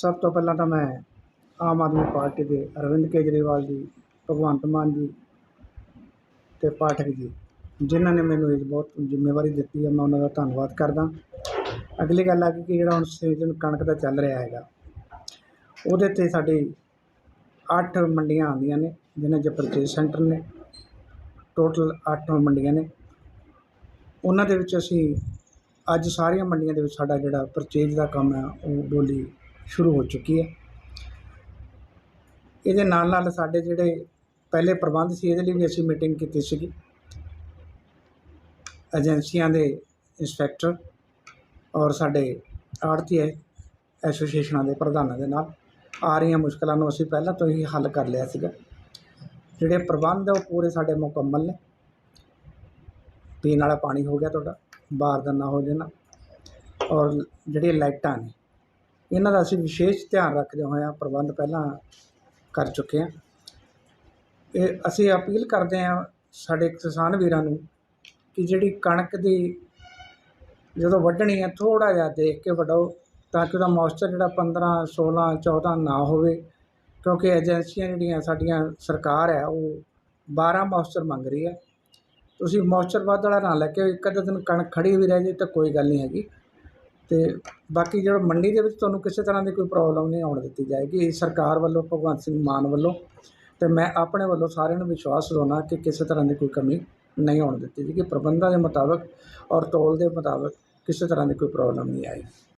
ਸਭ ਤੋਂ ਪਹਿਲਾਂ ਤਾਂ ਮੈਂ ਆਮ ਆਦਮੀ ਪਾਰਟੀ ਦੇ ਅਰਵਿੰਦ ਕੇਜਰੀਵਾਲ ਜੀ, ਭਗਵੰਤ ਮਾਨ ਜੀ ਅਤੇ ਪਾਠਕ ਜੀ, ਜਿਨ੍ਹਾਂ ਨੇ ਮੈਨੂੰ ਇਹ ਬਹੁਤ ਜ਼ਿੰਮੇਵਾਰੀ ਦਿੱਤੀ ਹੈ, ਮੈਂ ਉਹਨਾਂ ਦਾ ਧੰਨਵਾਦ ਕਰਦਾ। ਅਗਲੀ ਗੱਲ ਆ ਗਈ ਕਿ ਜਿਹੜਾ ਹੁਣ ਸੀਜ਼ਨ ਕਣਕ ਦਾ ਚੱਲ ਰਿਹਾ ਹੈਗਾ, ਉਹਦੇ 'ਤੇ ਸਾਡੀ ਅੱਠ ਮੰਡੀਆਂ ਆਉਂਦੀਆਂ ਨੇ ਜਿਨ੍ਹਾਂ 'ਚ ਪਰਚੇਸ ਸੈਂਟਰ ਨੇ। ਟੋਟਲ ਅੱਠ ਮੰਡੀਆਂ ਨੇ। ਉਹਨਾਂ ਦੇ ਵਿੱਚ ਅਸੀਂ ਅੱਜ ਸਾਰੀਆਂ ਮੰਡੀਆਂ ਦੇ ਵਿੱਚ ਸਾਡਾ ਜਿਹੜਾ ਪਰਚੇਜ ਦਾ ਕੰਮ ਹੈ ਉਹ ਬੋਲੀ ਸ਼ੁਰੂ ਹੋ ਚੁੱਕੀ ਹੈ। ਇਹਦੇ ਨਾਲ ਨਾਲ ਸਾਡੇ ਜਿਹੜੇ ਪਹਿਲੇ ਪ੍ਰਬੰਧ ਸੀ, ਇਹਦੇ ਲਈ ਵੀ ਅਸੀਂ ਮੀਟਿੰਗ ਕੀਤੀ ਸੀਗੀ। ਏਜੰਸੀਆਂ ਦੇ ਇੰਸਪੈਕਟਰ ਔਰ ਸਾਡੇ ਆੜਤੀ ਐਸੋਸੀਏਸ਼ਨਾਂ ਦੇ ਪ੍ਰਧਾਨਾਂ ਦੇ ਨਾਲ ਆ ਰਹੀਆਂ ਮੁਸ਼ਕਲਾਂ ਨੂੰ ਅਸੀਂ ਪਹਿਲਾਂ ਤੋਂ ਹੀ ਹੱਲ ਕਰ ਲਿਆ ਸੀਗਾ। ਜਿਹੜੇ ਪ੍ਰਬੰਧ ਆ, ਉਹ ਪੂਰੇ ਸਾਡੇ ਮੁਕੰਮਲ ਨੇ। ਪੀਣ ਵਾਲਾ ਪਾਣੀ ਹੋ ਗਿਆ ਤੁਹਾਡਾ, ਬਾਹਰ ਬਾਰਦਾਨਾ ਹੋ ਜਾਣਾ। ਔਰ ਜਿਹੜੀਆਂ ਲਾਈਟਾਂ ਨੇ ਇਹਨਾਂ ਦਾ ਅਸੀਂ ਵਿਸ਼ੇਸ਼ ਧਿਆਨ ਰੱਖਦੇ ਹੋਇਆ ਪ੍ਰਬੰਧ ਪਹਿਲਾਂ ਕਰ ਚੁੱਕੇ ਹਾਂ ਇਹ ਅਸੀਂ ਅਪੀਲ ਕਰਦੇ ਹਾਂ ਸਾਡੇ ਕਿਸਾਨ ਵੀਰਾਂ ਨੂੰ ਕਿ ਜਿਹੜੀ ਕਣਕ ਦੀ ਜਦੋਂ ਵੱਢਣੀ ਹੈ ਥੋੜ੍ਹਾ ਜਿਹਾ ਦੇਖ ਕੇ ਵੱਢੋ ਤਾਂ ਕਿ ਉਹਦਾ ਮੋਇਸਚਰ ਜਿਹੜਾ ਪੰਦਰਾਂ ਸੋਲ੍ਹਾਂ ਚੌਦ੍ਹਾਂ ਨਾ ਹੋਵੇ, ਕਿਉਂਕਿ ਏਜੰਸੀਆਂ ਜਿਹੜੀਆਂ ਸਾਡੀਆਂ ਸਰਕਾਰ ਹੈ ਉਹ ਬਾਰ੍ਹਾਂ ਮੋਇਸਚਰ ਮੰਗ ਰਹੀ ਹੈ ਤੁਸੀਂ ਮੋਇਸਚਰ ਵੱਧ ਵਾਲਾ ਨਾ ਲੈ ਕੇ ਇੱਕ ਅੱਧਾ ਦਿਨ ਕਣਕ ਖੜੀ ਵੀ ਰਹਿ ਜੇ ਤਾਂ ਕੋਈ ਗੱਲ ਨਹੀਂ ਹੈਗੀ। ਅਤੇ ਬਾਕੀ ਜਿਹੜਾ ਮੰਡੀ ਦੇ ਵਿੱਚ ਤੁਹਾਨੂੰ ਕਿਸੇ ਤਰ੍ਹਾਂ ਦੀ ਕੋਈ ਪ੍ਰੋਬਲਮ ਨਹੀਂ ਆਉਣ ਦਿੱਤੀ ਜਾਏਗੀ। ਇਹ ਸਰਕਾਰ ਵੱਲੋਂ, ਭਗਵੰਤ ਸਿੰਘ ਮਾਨ ਵੱਲੋਂ ਅਤੇ ਮੈਂ ਆਪਣੇ ਵੱਲੋਂ ਸਾਰਿਆਂ ਨੂੰ ਵਿਸ਼ਵਾਸ ਦਿਵਾਉਣਾ ਕਿ ਕਿਸੇ ਤਰ੍ਹਾਂ ਦੀ ਕੋਈ ਕਮੀ ਨਹੀਂ ਆਉਣ ਦਿੱਤੀ ਜਾਏਗੀ। ਪ੍ਰਬੰਧਾਂ ਦੇ ਮੁਤਾਬਕ ਔਰ ਤੋਲ ਦੇ ਮੁਤਾਬਕ ਕਿਸੇ ਤਰ੍ਹਾਂ ਦੀ ਕੋਈ ਪ੍ਰੋਬਲਮ ਨਹੀਂ ਆਈ